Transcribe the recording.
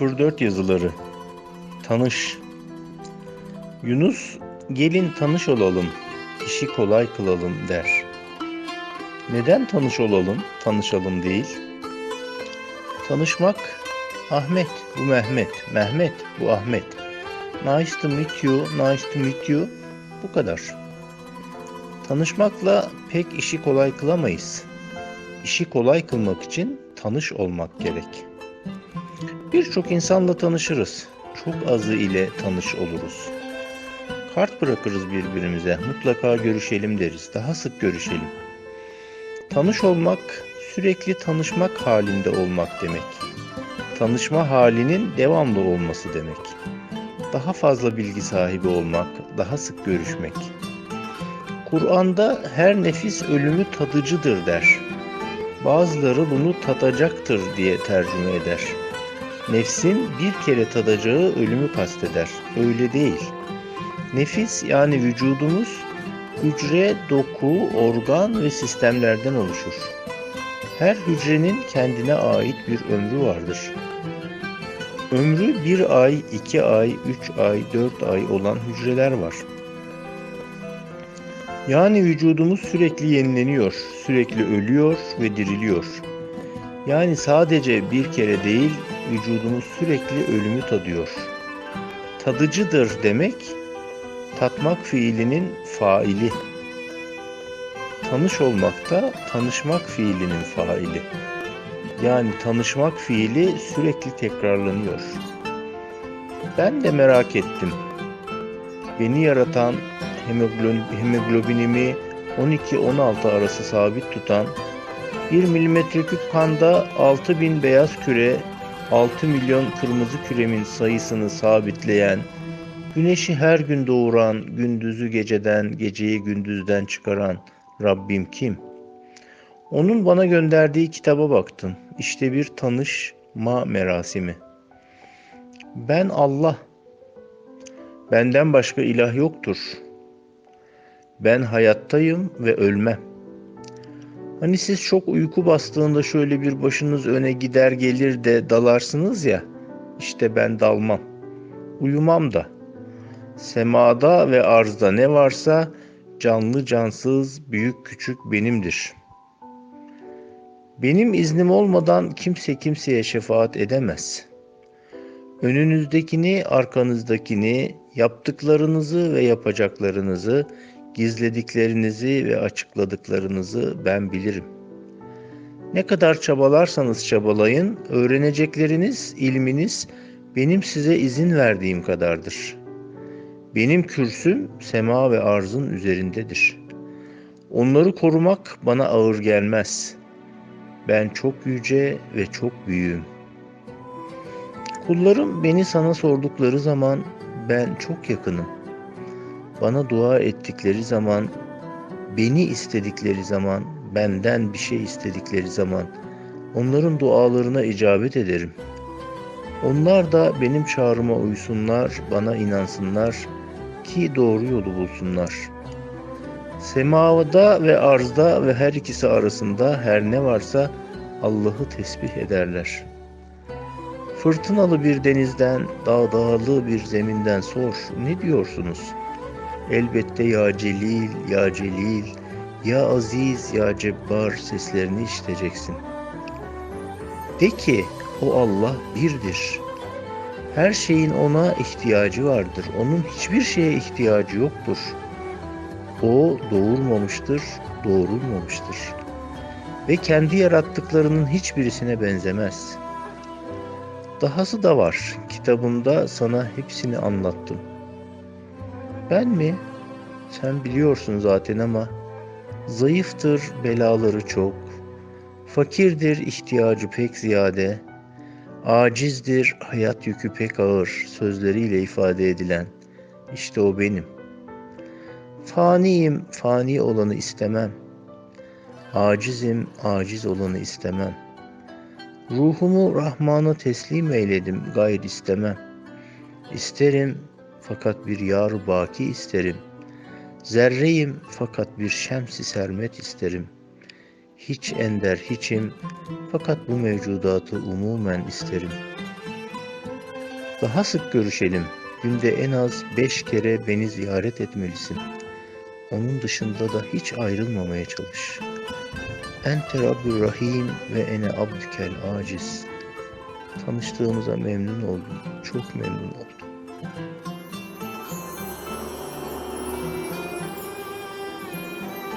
04 yazıları Tanış Yunus gelin tanış olalım, işi kolay kılalım der. Neden tanış olalım, tanışalım değil? Tanışmak Ahmet, bu Mehmet, Mehmet, bu Ahmet. Nice to meet you, nice to meet you. Bu kadar. Tanışmakla pek işi kolay kılamayız. İşi kolay kılmak için tanış olmak gerek. Birçok insanla tanışırız. Çok azı ile tanış oluruz. Kart bırakırız birbirimize. Mutlaka görüşelim deriz. Daha sık görüşelim. Tanış olmak, sürekli tanışmak halinde olmak demek. Tanışma halinin devamlı olması demek. Daha fazla bilgi sahibi olmak, daha sık görüşmek. Kur'an'da her nefis ölümü tadıcıdır der. Bazıları bunu tadacaktır diye tercüme eder. Nefsin bir kere tadacağı ölümü kasteder. Öyle değil. Nefis yani vücudumuz hücre, doku, organ ve sistemlerden oluşur. Her hücrenin kendine ait bir ömrü vardır. Ömrü bir ay, iki ay, üç ay, dört ay olan hücreler var. Yani vücudumuz sürekli yenileniyor, sürekli ölüyor ve diriliyor. Yani sadece bir kere değil, vücudumuz sürekli ölümü tadıyor. Tadıcıdır demek, tatmak fiilinin faili. Tanış olmak da tanışmak fiilinin faili. Yani tanışmak fiili sürekli tekrarlanıyor. Ben de merak ettim. Beni yaratan hemoglobinimi 12-16 arası sabit tutan 1 milimetreküp kanda 6000 beyaz küre 6 milyon kırmızı küremin sayısını sabitleyen Güneşi her gün doğuran, gündüzü geceden, geceyi gündüzden çıkaran Rabbim kim? Onun bana gönderdiği kitaba baktım. İşte bir tanışma merasimi. Ben Allah. Benden başka ilah yoktur. Ben hayattayım ve ölmem. Hani siz çok uyku bastığında şöyle bir başınız öne gider gelir de dalarsınız ya. İşte ben dalmam. Uyumam da. Semada ve arzda ne varsa canlı cansız, büyük küçük benimdir. Benim iznim olmadan kimse kimseye şefaat edemez. Önünüzdekini, arkanızdakini, yaptıklarınızı ve yapacaklarınızı, gizlediklerinizi ve açıkladıklarınızı ben bilirim. Ne kadar çabalarsanız çabalayın, öğrenecekleriniz, ilminiz benim size izin verdiğim kadardır.'' Benim kürsüm sema ve arzın üzerindedir. Onları korumak bana ağır gelmez. Ben çok yüce ve çok büyüğüm. Kullarım beni sana sordukları zaman ben çok yakınım. Bana dua ettikleri zaman, beni istedikleri zaman, benden bir şey istedikleri zaman onların dualarına icabet ederim. Onlar da benim çağrıma uysunlar, bana inansınlar, ki doğru yolu bulsunlar. Semavada ve arzda ve her ikisi arasında her ne varsa Allah'ı tesbih ederler. Fırtınalı bir denizden, dağdağlı bir zeminden sor, ne diyorsunuz? Elbette ya Celil, ya Celil, ya Aziz, ya Cebbar seslerini işiteceksin. De ki, o Allah birdir.'' Her şeyin ona ihtiyacı vardır. Onun hiçbir şeye ihtiyacı yoktur. O doğurmamıştır, doğrulmamıştır. Ve kendi yarattıklarının hiçbirisine benzemez. Dahası da var. Kitabımda sana hepsini anlattım. Ben mi? Sen biliyorsun zaten ama zayıftır, belaları çok. Fakirdir, ihtiyacı pek ziyade.'' Acizdir, hayat yükü pek ağır sözleriyle ifade edilen. İşte o benim. Faniyim, fani olanı istemem. Acizim, aciz olanı istemem. Ruhumu Rahman'a teslim eyledim, gayr istemem. İsterim, fakat bir yar baki isterim. Zerreyim, fakat bir şemsi sermet isterim.'' Hiç ender hiçim fakat bu mevcudatı umumen isterim. Daha sık görüşelim. Günde en az beş kere beni ziyaret etmelisin. Onun dışında da hiç ayrılmamaya çalış. Ente Rabbü Rahim ve ene abdükel aciz. Tanıştığımıza memnun oldum. Çok memnun oldum.